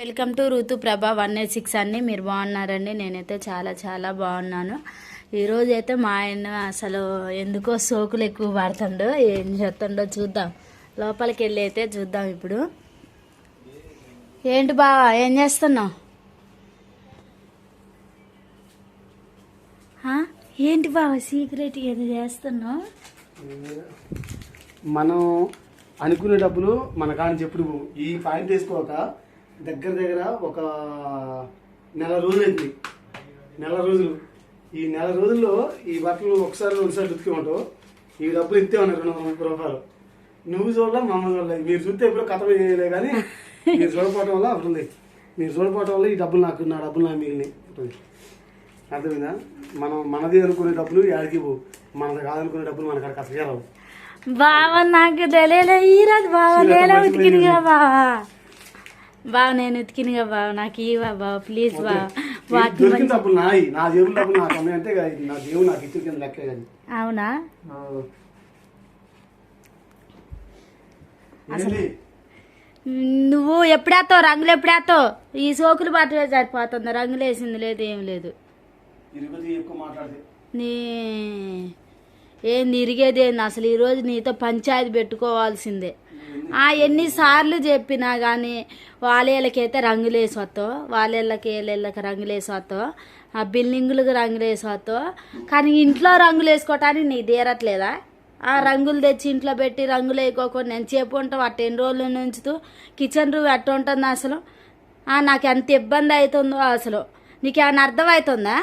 Welcome to Ruthu Prabha one eight six అండి. మీరు బాగున్నారండి? నేనైతే చాలా చాలా బాగున్నాను. ఈరోజు అయితే మా ఆయన అసలు ఎందుకో సోకులు ఎక్కువ పడుతుండో ఏం చేస్తుండో చూద్దాం. లోపలికి వెళ్ళి అయితే చూద్దాం ఇప్పుడు. ఏంటి బావా ఏం చేస్తున్నావు? ఏంటి బావా సీక్రెట్ ఏది చేస్తున్నావు? మనం అనుకునే డబ్బులు మన కాని చెప్పుడు ఈ పాయింట్ తీసుకోక దగ్గర దగ్గర ఒక నెల రోజులు అయింది నెల రోజులు. ఈ నెల రోజుల్లో ఈ బట్టలు ఒకసారి రెండుసార్లు ఉతికిమంటావు. ఈ డబ్బులు ఇంతే ఉన్నాయి రెండు వందల ముప్పై రూపాయలు. నువ్వు చూడలే మా అమ్మ చూడలే. మీరు చూస్తే ఎప్పుడో కథ చేయలే కానీ మీరు చూడపోవటం వల్ల అప్పుడు ఉంది మీరు చూడపోవటం వల్ల ఈ డబ్బులు నాకు నా డబ్బులు నాకు మిగిలినాయి. ఉంటుంది. అర్థమైందా? మనం మనది అనుకునే డబ్బులు యాడికి పోవు. మనది కాదనుకునే డబ్బులు మనకు అక్కడ కథగా రావు. బావ నాకు తెలియలే. ఈరోజు బావ నేల ఉతికినగా బావా. బావ నేను ఉతికినగా బావ నాకు ఇవా బావ ప్లీజ్ బావ వాటి దొరికిన డబ్బులు నాయి. నా జేబుల డబ్బులు నాకు అమ్మాయి అంటే ఇక నా దేవుడు నాకు ఇచ్చిన కింద లెక్క కానీ అవునా? ఏంటి నువ్వు ఎప్పుడేస్తావు రంగులు ఎప్పుడేస్తావు ఈ సోకులు పట్టవే సరిపోతుంది. రంగులు వేసింది లేదు ఏం లేదు. నీ ఏంది ఇరిగేది ఏంది? అసలు ఈరోజు నీతో పంచాయతీ పెట్టుకోవాల్సిందే. ఎన్నిసార్లు చెప్పినా కానీ వాళ్ళేళ్ళకైతే రంగులు వేసి వస్తావు వాళ్ళేళ్ళకి వీళ్ళకి రంగులు వేసి వస్తావు ఆ బిల్డింగులకు రంగులు వేసి వస్తావు కానీ ఇంట్లో రంగులు వేసుకోవటానికి నీకు తీరట్లేదా? ఆ రంగులు తెచ్చి ఇంట్లో పెట్టి రంగులు వేయకోకుండా నేను చెప్పు ఉంటావు అట్ట ఎన్ని రోజుల నుంచుతూ కిచెన్ రూమ్ ఎట్ట ఉంటుంది అసలు? ఆ, నాకు ఎంత ఇబ్బంది అవుతుందో అసలు. నీకేమైనా అర్థమవుతుందా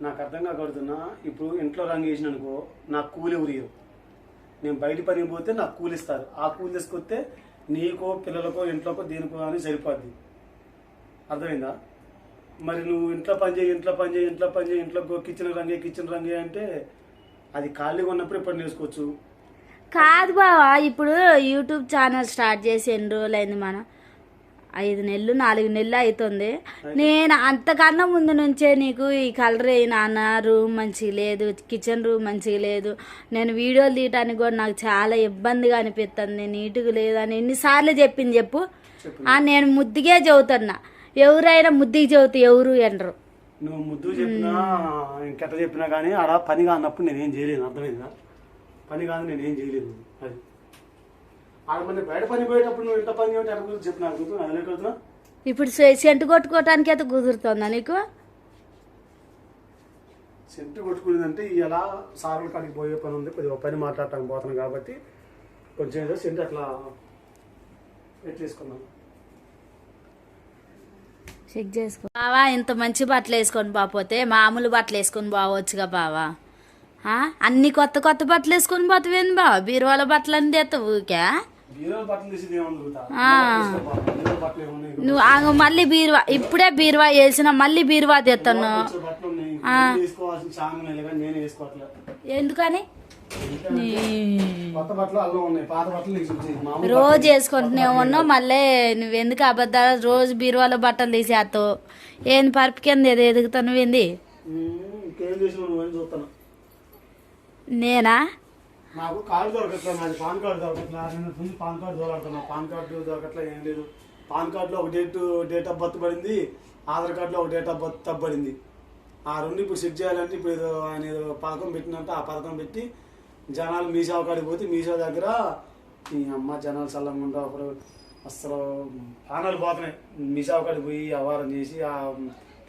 నాకు అర్థం కాకూడుతున్నా ఇప్పుడు ఇంట్లో రంగు వేసిన అనుకో నాకు కూలి ఉరియరు నేను బయట పనికి పోతే నాకు కూలి ఇస్తారు. ఆ కూలి తీసుకొస్తే నీకో పిల్లలకో ఇంట్లోకో దేనికో అని సరిపోద్ది. అర్థమైందా? మరి నువ్వు ఇంట్లో పని చేయి ఇంట్లో పని చేయి ఇంట్లో పని చేయి ఇంట్లో కిచెన్ రంగే కిచెన్ రంగే అంటే అది ఖాళీగా ఉన్నప్పుడు ఇప్పుడు నేర్చుకోవచ్చు? కాదు బావా ఇప్పుడు యూట్యూబ్ ఛానల్ స్టార్ట్ చేసి ఎన్ని రోజులు అయింది మనం? ఐదు నెలలు నాలుగు నెలలు అవుతుంది నేను అంతకన్నా ముందు నుంచే నీకు ఈ కలర్ నాన్న రూమ్ మంచిగా లేదు కిచెన్ రూమ్ మంచిగా లేదు. నేను వీడియోలు తీయటానికి కూడా నాకు చాలా ఇబ్బందిగా అనిపిస్తుంది నీట్గా లేదు అని ఎన్నిసార్లు చెప్పింది చెప్పు. నేను ముద్దుగే చెబుతున్నా. ఎవరైనా ముద్దుకి చెబుతూ ఎవరు అనరు నువ్వు ముద్దు చెప్పినా చెప్పినా కానీ ఆడ పని కానప్పుడు నేనేం చేయలేను. అర్థమైందా? పని కాదు నేనేం చేయలేదు అది. ఆడ బయట పని పోయేటప్పుడు నువ్వు ఇంత పని చేయమంటే ఎక్కడ అదే ఇప్పుడు సెంటు కొట్టుకోవటానికి అయితే కుదురుతుందా నీకు? సెంటు కొట్టుకునేదంటే ఇలా సార్ల కాడికి పోయే పని ఉంది. కొద్దిగా పని మాట్లాడటానికి పోతాను కాబట్టి కొంచెం ఏదో సెంటు అట్లా పెట్టేసుకున్నాను చెక్ చేసుకో. బావా ఇంత మంచి బట్టలు వేసుకొని బాపోతే మామూలు బట్టలు వేసుకొని బావచ్చుగా బావా? అన్ని కొత్త కొత్త బట్టలు వేసుకొని పోతావేంది బావా? బీరువాల బట్టలు అని తెస్తావు ఊకే నువ్వు మళ్ళీ బీరువా ఇప్పుడే బీరువా వేసిన మళ్ళీ బీరువా తెస్తాను ఎందుకని? రోజు వేసుకుంటూనే ఉన్నావు మళ్ళీ నువ్వెందుకు అబద్ధాలు? రోజు బీరువాలో బట్టలు తీసేస్తావు. ఏంది పరుపు కింద ఏదో ఎదుగుతావు నువ్వేంది నేనా? నాకు కార్డు దొరకట్లే నాది పాన్ కార్డు దొరకట్లే నేను ముందు పాన్ కార్డు దొరకతున్నా పాన్ కార్డు దొరకట్లే ఏం లేదు. పాన్ కార్డులో ఒక డేట్ డేట్ ఆఫ్ బర్త్ పడింది ఆధార్ కార్డులో ఒక డేట్ ఆఫ్ బర్త్ తప్పబడింది ఆ రెండు ఇప్పుడు సెట్ చేయాలంటే ఇప్పుడు ఏదో ఆయన ఏదో పథకం పెట్టినంటే ఆ పథకం పెట్టి జనాలు మీసేవ కాడికి పోతే మీసేవ దగ్గర ఈ అమ్మ జనాలు చల్లంగా ఉండవు అప్పుడు. అసలు పానాలు పోతున్నాయి. మీసేవ కాడికి పోయి వ్యవహారం చేసి ఆ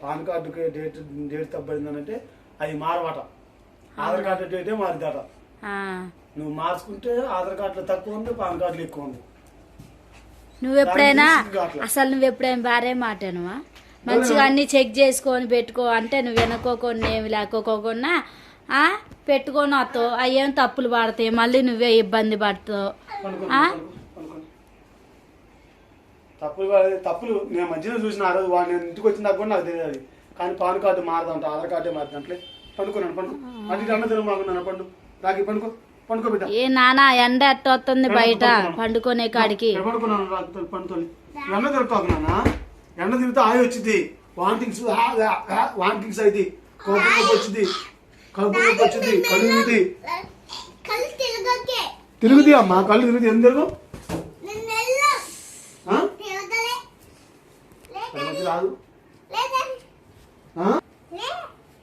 పాన్ కార్డుకి డేట్ డేట్ తప్పబడింది అంటే అది మారవట. ఆధార్ కార్డు డేటే మారిదట నువ్వు మార్చుకుంటే ఆధార్ కార్డులో తక్కువ ఉంది పాన్ కార్డులో ఎక్కువ ఉంది నువ్వు ఎప్పుడైనా దానికి తీసుకు కావట్లే. అసలు నువ్వు ఎప్పుడైనా భార్య మాటనువా? మంచిగా అన్ని చెక్ చేసుకొని పెట్టుకో అంటే నువ్వు వెనకోకుండా ఏమి లేకోకుండా ఆ? పెట్టుకొని వస్తావు అయ్యేం తప్పులు పడతాయి మళ్ళీ నువ్వే ఇబ్బంది పడతావు. తప్పులు నేను మధ్యలో చూసిన ఆ రోజు వాడు నేను ఇంటికి వచ్చిన కూడా నాకు తెలియదు కానీ పాన్ కార్డు మారదంట ఆధార్ కార్డే మారదంటే. పనుకున్నాను పండు అటు ఇటు అన్న తిన మాకున్నాను పండు. రాకి పండుకో పండుకో బిడ్డ. ఏ నానా ఎండ ఎట్ట వస్తుంది బయట. పండుకునే కాడికి. పడుకున్నాను రాత్రి పండుతోని ఎండ తిరుగుతాకున్నానా ఎండ తిరిగితే ఆయి వచ్చింది. వాంటింగ్స్ వాంటింగ్స్ అయితే కడుపు నొప్పి వచ్చింది. కడుపు నొప్పి వచ్చింది. కళ్ళు తిరుగుతుంది తిరగకే. తిరుగుతాయి అమ్మా కళ్ళు తిరుగుతాయి ఎందుకు తిరుగు? రాదు.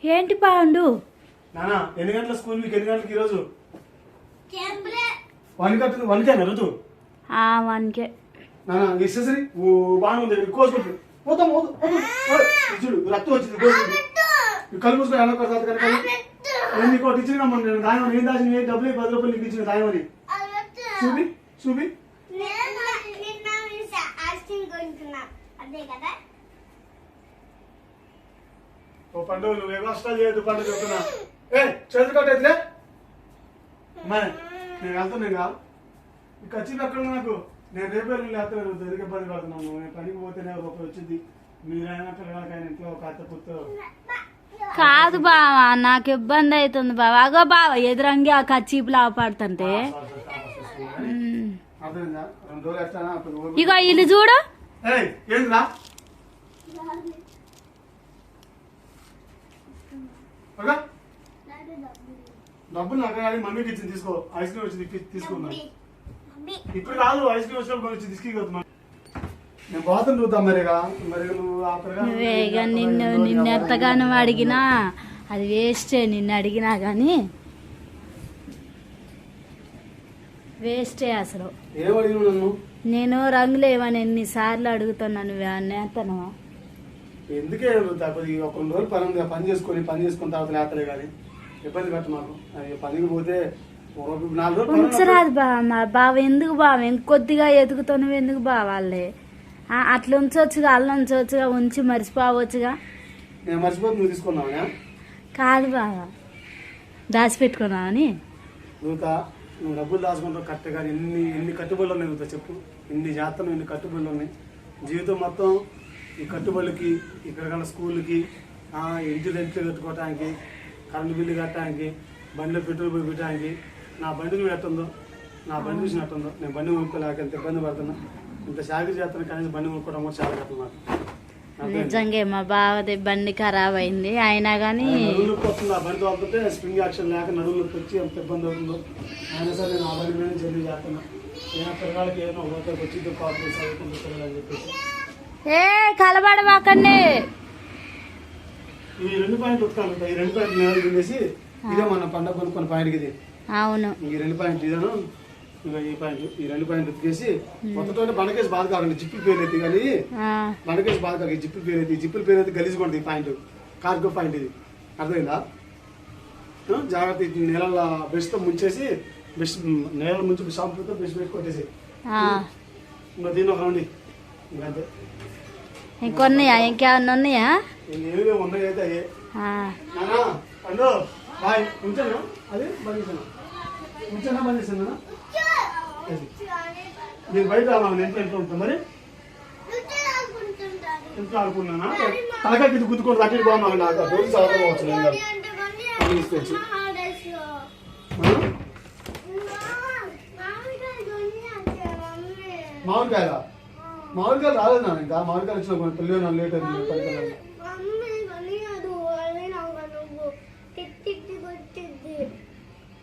ఏంటి పాండు? నానా ఎన్ని గంటల స్కూల్ మీకు ఎన్ని గంటలకి ఈరోజు? వన్ కట్టు వన్ కేనా వన్కే నానా ఓ బాగా ఉంది కోసుకుంటు పోతాం పోతాం చూడు రక్తం వచ్చింది కోసుకుంటు ఈ కళ్ళు మూసుకొని ఎలా కొడతాది కనుక నేను నీకు ఒకటి ఇచ్చిన నేను. రాయమని ఏం దాచిన ఏ డబ్బులు పది రూపాయలు నీకు ఇచ్చిన రాయమని చూపి చూపి ఓ పండుగ నువ్వు కష్టాలు చేయొద్దు పండుగ చెప్తున్నా ఏ చేతులు కట్టేదిలే మరి నేను వెళ్తాను ఇక. అక్కడ నాకు. నేను రేపు వెళ్ళి లేకపోతే దొరికి ఇబ్బంది పడుతున్నాను నేను పనికి పోతేనే ఒక రూపాయి వచ్చింది. మీరైనా పిల్లలకైనా ఇంట్లో ఒక అత్త పుత్తో కాదు బావా నాకు ఇబ్బంది అవుతుంది బావా. అగో బావ ఎదురంగి ఆ కచ్చీపులు ఆపాడుతుంటే ఇగో ఇల్లు చూడు. ఏయ్ ఏందిరా? ఓకే డబ్బులు నాకు కానీ మమ్మీకి ఇచ్చింది తీసుకో. ఐస్ క్రీమ్ వచ్చింది ఇప్పి- తీసుకున్నా ఇప్పుడు కాదు ఐస్ క్రీమ్ వచ్చినప్పుడు వచ్చి తీసుకెళ్ళి నేను పోతాను చూద్దాం మరిగా. మరి నువ్వు నిన్ను నిన్ను ఎంతగానో అడిగినా అది వేస్టే నిన్ను అడిగినా కానీ వేస్టే అసలు. నేను రంగులు ఏమని ఎన్నిసార్లు అడుగుతున్నాను నువ్వే అన్నేతనవా ఎందుకే కొద్దిగా ఒక రెండు రోజులు పని పని చేసుకొని పని చేసుకున్న తర్వాత లేతలే కానీ ఇబ్బంది పెట్ట మాకు పనికి పోతే ఉంచరాదు బా మా బావ ఎందుకు బావ? ఇంకొద్దిగా ఎదుగుతున్నావు? ఎందుకు బావాలే? అట్లా ఉంచవచ్చుగా అల్ల ఉంచవచ్చుగా ఉంచి మర్చిపోవచ్చుగా? కాదు బావ. దాచిపెట్టుకున్నావని? నువ్వు డబ్బులు దాచుకుంటావు కరెక్ట్ కానీ ఎన్ని ఎన్ని కట్టుబడులు ఉన్నాయి చెప్పు. ఎన్ని జాతలు ఎన్ని కట్టుబడులు ఉన్నాయి. జీవితం మొత్తం ఈ కట్టుబడులకి ఇక్కడ కన్నా స్కూల్కి ఇంటి రెంట్లు కట్టుకోవటానికి కరెంటు బిల్లు కట్టడానికి బండిలో పెట్రోల్ పోయి పెట్టడానికి. నా బండి నువ్వు ఎట్టుందో? నా బండి చూసిన ఎట్టుందో? నేను బండి కొనుక్కోలేక ఎంత ఇబ్బంది పడుతున్నా. ఇంత సాగరి చేస్తాను కానీ బండి కొనుక్కోవడం కూడా చాలా కట్టం నాకు? నిజంగా మా బావది బండి ఖరాబ్ అయింది. అయినా కానీ నడువు నొప్పి వస్తుంది. ఆ బండి తోలుతుంటే స్ప్రింగ్ యాక్షన్ లేక నడువు నొప్పి వచ్చి ఎంత ఇబ్బంది అవుతుందో. అయినా సరే నేను ఆ బండి మీద జర్నీ చేస్తున్నా. ఏమైనా పిల్లగాళ్ళకి ఏమైనా ఒకరికి వచ్చిందో కాపు చదువుకుంటూ పిల్లలు అని చెప్పేసి. ఏ కలబడమాకండి. ఈ రెండు పాయింట్లు ఉత్కాలు ఈ రెండు పాయింట్లు నేల తినేసి ఇదే మన పండగ కొనుక్కున్న పాయింట్కి ఇది అవును. ఈ రెండు పాయింట్ ఇదేను? ఇంకా ఈ పాయింట్ ఈ రెండు పాయింట్ ఉతికేసి మొత్తం బండకేసి బాధ కాకండి జిప్పులు పేరు ఎత్తి కానీ బండకేసి బాధ ఈ జిప్పులు పేరు ఈ జిప్పుల పేరు ఎత్తి గలీజ్ ఈ పాయింట్. కార్గో పాయింట్ ఇది. అర్థమైందా? జాగ్రత్త నీళ్ళ బ్రష్తో ముంచేసి బ్రష్ నీళ్ళ ముంచి షాంపూతో బ్రష్ పెట్టి కొట్టేసి. ఆ. ఇంకా దీని ఒక రౌండ్ ఇంకంతే ఇంకొన్నాయా? ఇంకేమన్నా ఉన్నాయా? మీరు బయట ఇంట్లో ఇంట్లో మరి? ఇంట్లో ఆడుకున్నానా తలకాయ గుద్దుకోండి అటు ఇటు బాగున్నాను నాకు ఆ రోజు చదవకపోవచ్చు నేను కాదు. అన్ని తీసుకొచ్చి? మామిడికాయల? మామిడికాయలు రాలేదు నాన్న ఇంకా. మామిడికాయలు వచ్చిన కొన్ని పిల్లలు నన్ను లేట్ అయింది. పడిపోయాను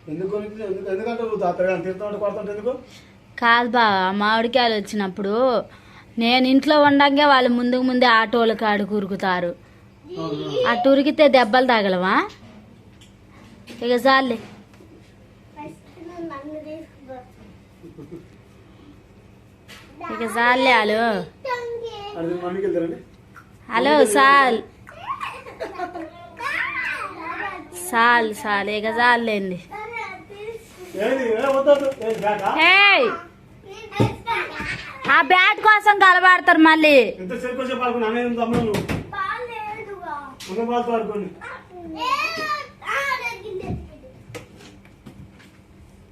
ఎందుకు కొనిచ్చి- ఎందుకు ఎందుకంటే నువ్వు తాతగా తీర్థం కొడుతుంటే ఎందుకు? కాదు బావ మామిడికాయలు వచ్చినప్పుడు నేను ఇంట్లో ఉండంగా వాళ్ళు ముందుకు ముందే ఆటోలు కాడు కూరుకుతారు. అటు ఉరికితే దెబ్బలు తగలవా? ఇక చాలే. ఇక చాలే హలో. అది మమ్మీకి వెళ్తారండి? హలో సాల్ సాల్ సాల్ ఇక చాలండి ఆ బ్యాట్ కోసం కలబడతారు మళ్ళీ సేపు సేపు ఆడుకున్నా నేను తమ్ముడు నువ్వు ఉన్న బాల్తో ఆడుకోండి ఏది అది అది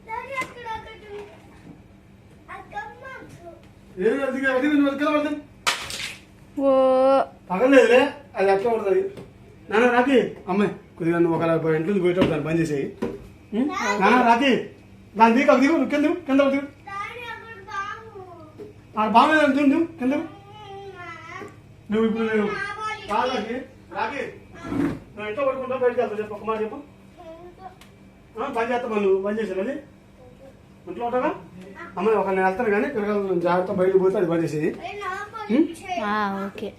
నువ్వు ఎక్కడ పడుతుంది ఓ. పగలేదులే అది అట్లా పడుతుంది. నాన్న రాకి. అమ్మాయి కొద్దిగా నువ్వు ఒక ఇంట్లో పోయేటప్పుడు దాన్ని బంద్ చేసేయి? నాన్న రాకి. దాని దిగు దిగు నువ్వు కింద కింద దిగు. ఆ బాగా దిగు దిగు, కింద. నువ్వు ఇప్పుడు నేను రాకి రాకి. నువ్వు ఇంట్లో పడుకుంటా బయటకు వెళ్తావు చెప్పు ఒక మాట చెప్పు. పని చేస్తామా నువ్వు పని చేసాను అది ఇంట్లో ఉంటావా అమ్మాయి ఒక నేను వెళ్తాను కానీ పిల్లలు జాగ్రత్త బయటకు పోతే అది పని చేసేది ఆ, ఓకే.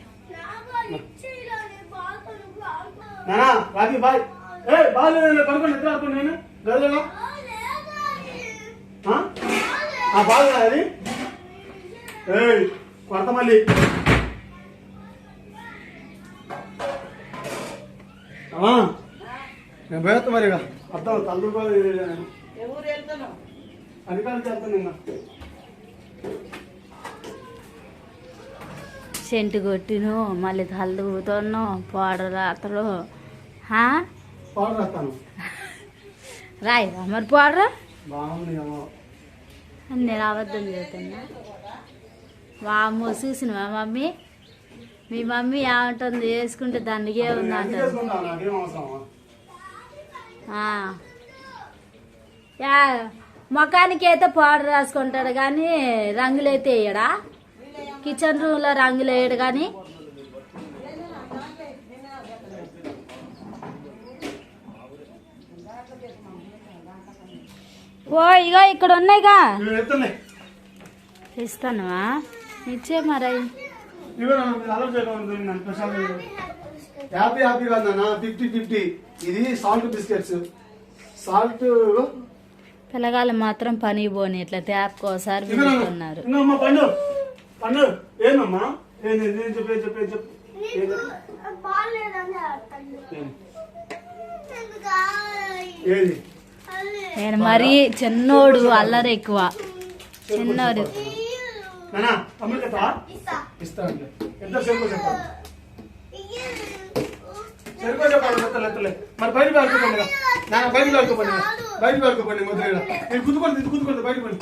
నానా రాజీ బాయ్. ఏ బాగాలేదు పడుకోండి ఎట్లా ఆడుకోండి నేను? గదిలో ఆ బాగా అది? ఏయ్ కొడత మళ్ళీ. నేను పోయేస్తా మరి ఇక అర్థం తల్లు ఎవరు వెళ్తున్నావు? సెంటు కొట్టిను మళ్ళీ తల దూగుతాను పౌడర్ రాస్తాను రాయవా మరి పౌడర్ నేను అబద్ధం చెబుతున్నా వామ్మో చూసినవా మమ్మీ? మీ మమ్మీ ఏమంటుంది? వేసుకుంటే దండిగే ఉంది అంటారు ముఖానికి అయితే పౌడర్ రాసుకుంటాడు కానీ రంగులు అయితే వేయడా కిచెన్ రూమ్లో రంగులు వేయడు కానీ ఓ ఇగో ఇక్కడ ఉన్నాయిగా ఇస్తానువా? ఇచ్చే మరి. హ్యాపీ హ్యాపీ కాదు ఫిఫ్టీ ఫిఫ్టీ ఇది సాల్ట్ బిస్కెట్స్ సాల్ట్ పిల్లగాళ్ళు మాత్రం పని పోని ఇట్లా పిలుస్తున్నారు. పండు ఏందమ్మా? ఏంది? నేను మరీ చిన్నోడు అల్లరి ఎక్కువ. చిన్నోడు. ఇస్తా. ఇస్తా అంటే. ఎంత సేపు చెప్పాలి. సరిపో చెప్పాలి ఎత్తలే ఎత్తలే. మరి బయట పడుకోండి కదా బయట పడుకోండి బయట పడుకోండి మొదలు నేను కుదుకోండి ఇది కుదుకోండి బయట పడి.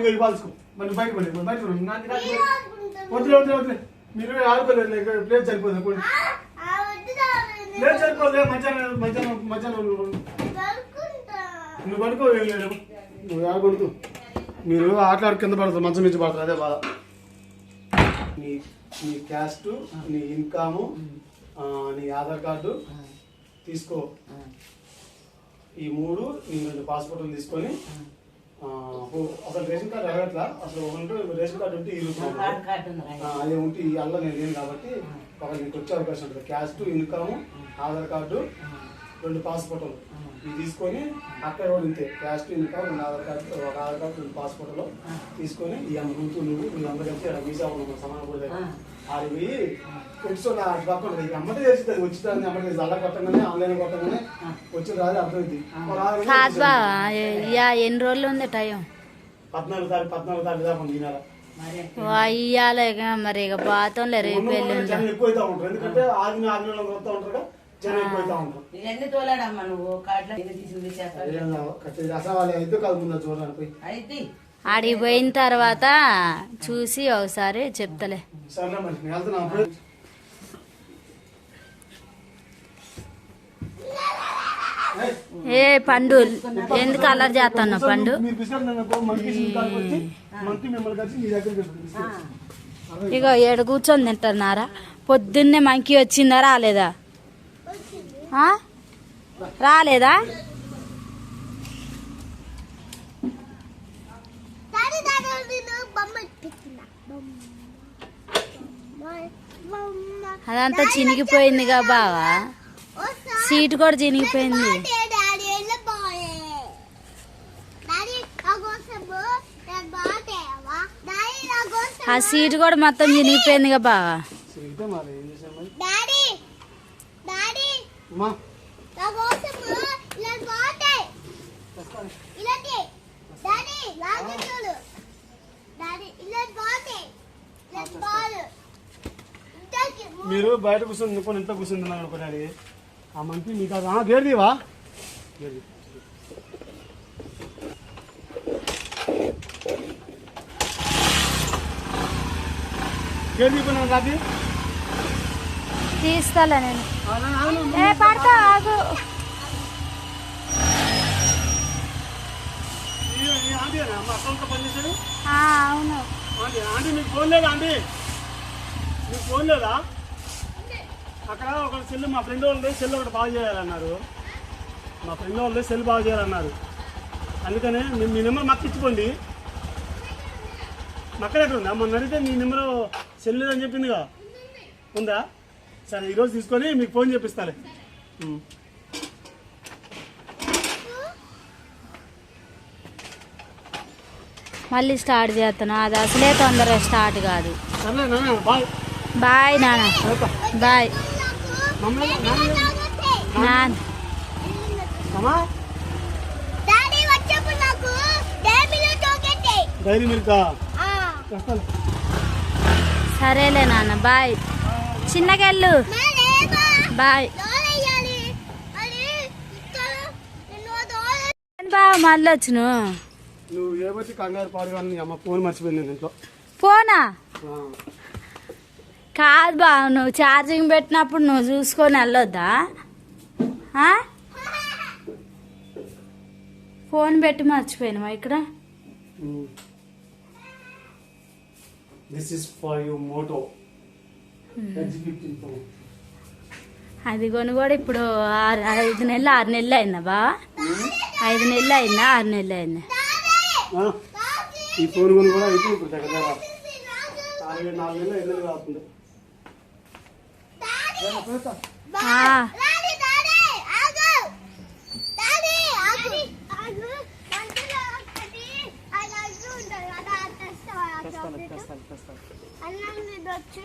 ఇవి పాల్చుకో మరి బయట పడి బయట పడి. నాకు వదిలే వదిలే వదిలే. మీరు ఆడుకోలేదు ప్లేస్ సరిపోదు పోండి. ప్లేస్ సరిపోదు మధ్యాహ్నం మధ్యాహ్నం మధ్యాహ్నం నువ్వు పడుకో ఏం లేదు. నువ్వు ఆడుకుంటూ మీరు ఆటలాడు కింద పడతారు మంచం మించి పడతారు అదే బాధ. నీ నీ క్యాస్ట్ నీ ఇన్కమ్ నీ ఆధార్ కార్డు తీసుకో. ఈ మూడు నీ రెండు పాస్పోర్ట్లు తీసుకొని అసలు రేషన్ కార్డు అడగట్లా? అసలు ఉంటే రేషన్ కార్డు ఉంటే ఈ అది ఉంటే ఈ అల్ల నేను లేను కాబట్టి ఒక నీకు వచ్చే అవకాశం ఉంటుంది. క్యాస్ట్ ఇన్కమ్ ఆధార్ కార్డు రెండు పాస్పోర్ట్లు. ఇవి తీసుకొని అక్కడ కూడా ఇంతే. క్యాస్ట్ ఇన్కమ్ రెండు ఆధార్ కార్డు ఒక ఆధార్ కార్డు రెండు పాస్పోర్ట్లు తీసుకొని ఈ అమ్మ నువ్వు నువ్వు నువ్వు అందరూ కలిసి అక్కడ వీసా సమానం కూడా దగ్గర. ఆడికి పోయి పెట్టుకుని అటు పక్క ఉంటుంది. ఇక అమ్మటే అది వచ్చింది అమ్మటే అలా కొట్టగానే ఆన్లైన్ కొట్టగానే వచ్చి రాదు అర్థమైంది. కాదు ఇయ్యా ఎన్ని రోజులు ఉంది టైం? పద్నాలుగు తారీఖు పద్నాలుగు తారీఖు దాకా ఉంది నెల. మరి అయ్యాలి ఇక మరి ఇక బాతంలే రేపు జనం ఎక్కువ అవుతా ఉంటారు. ఎందుకంటే ఆగిన ఆగిన వాళ్ళు వస్తూ ఉంటారు కదా జనం ఎక్కువ అవుతా ఉంటారు. ఎన్ని తోలాడమ్మా నువ్వు కార్డులో ఎన్ని తీసుకుని చేస్తావు. అసలు వాళ్ళు అయితే కాదు ముందు చూడడానికి పోయి. అయితే ఆడికి పోయిన తర్వాత చూసి ఒకసారి చెప్తలే. ఏ పండు ఎందుకు అల్లరి చేస్తాను పండు? ఇక ఏడు కూర్చొని తింటున్నారా? పొద్దున్నే మంకీ వచ్చిందా రాలేదా? రాలేదా డాడీ డాడీ నేను బొమ్మ పెట్టిన బొమ్మ అదంతా చినిగిపోయిందిగా బావా. సీట్ కూడా చినిగిపోయింది. ఆ సీట్ కూడా మొత్తం చినిగిపోయిందిగా బావా. సీటే మరి ఏం చేసాం మరి డాడీ. మీరు బయట కూర్చొని అనుకోని ఇంట్లో కూర్చుని అనుకున్నాడు ఆ మంకీ మీకు అది ఆ, గేర్ గేర్ తీస్తాలే నేను. ఏ పడతా ఆగు. మా అవును. ఆంటీ మీకు ఫోన్ లేదా ఆంటీ? మీకు ఫోన్ లేదా అక్కడ ఒక సెల్ మా ఫ్రెండ్ వాళ్ళది సెల్ ఒకటి బాగు చేయాలన్నారు. మా ఫ్రెండ్ వాళ్ళది సెల్ బాగు చేయాలన్నారు. అందుకనే మీ- మీ నెంబర్ మాకు ఇచ్చుకోండి. మక్కడ ఎక్కడ ఉందా? మొన్న అడిగితే మీ నెంబర్ సెల్ లేదని చెప్పిందిగా. ఉందా? సరే ఈరోజు తీసుకొని మీకు ఫోన్ చేపిస్తాలే. మళ్ళీ స్టార్ట్ చేస్తాను అది అసలే తొందరగా స్టార్ట్ కాదు. సర్లే నాన్న బాయ్. బాయ్ నాన్న. బాయ్. నాన్న. సరేలే నాన్న బాయ్. మరేమా బాయ్. బా మళ్ళీ వచ్చును? నువ్వు ఏబట్టి కంగారు పాడు కానీ అమ్మ ఫోన్ మర్చిపోయింది ఇంట్లో. ఫోనా? ఆ. కాదు బా నువ్వు ఛార్జింగ్ పెట్టినప్పుడు నువ్వు చూసుకొని వెళ్ళొద్దా? ఫోన్ పెట్టి మర్చిపోయినావా ఇక్కడ? This is for you Moto అది కొని కూడా ఇప్పుడు ఆరు ఐదు నెలలు ఆరు నెలలు అయిందా బా ఐదు నెలలు అయిందా ఆరు నెలలు అయిందా? ఈ ఫోన్ కొని కూడా అయితే ఇప్పుడు దగ్గర నాలుగు నెలలు ఐదు నెలలు అవుతుంది ఆ, డాడీ డాడీ ఆగు డాడీ ఆగు ఆగు మంటలో ఒకటి అది అడ్డు ఉంటుంది కదా తెస్తావా చాక్లెట్ అన్నం మీద వచ్చు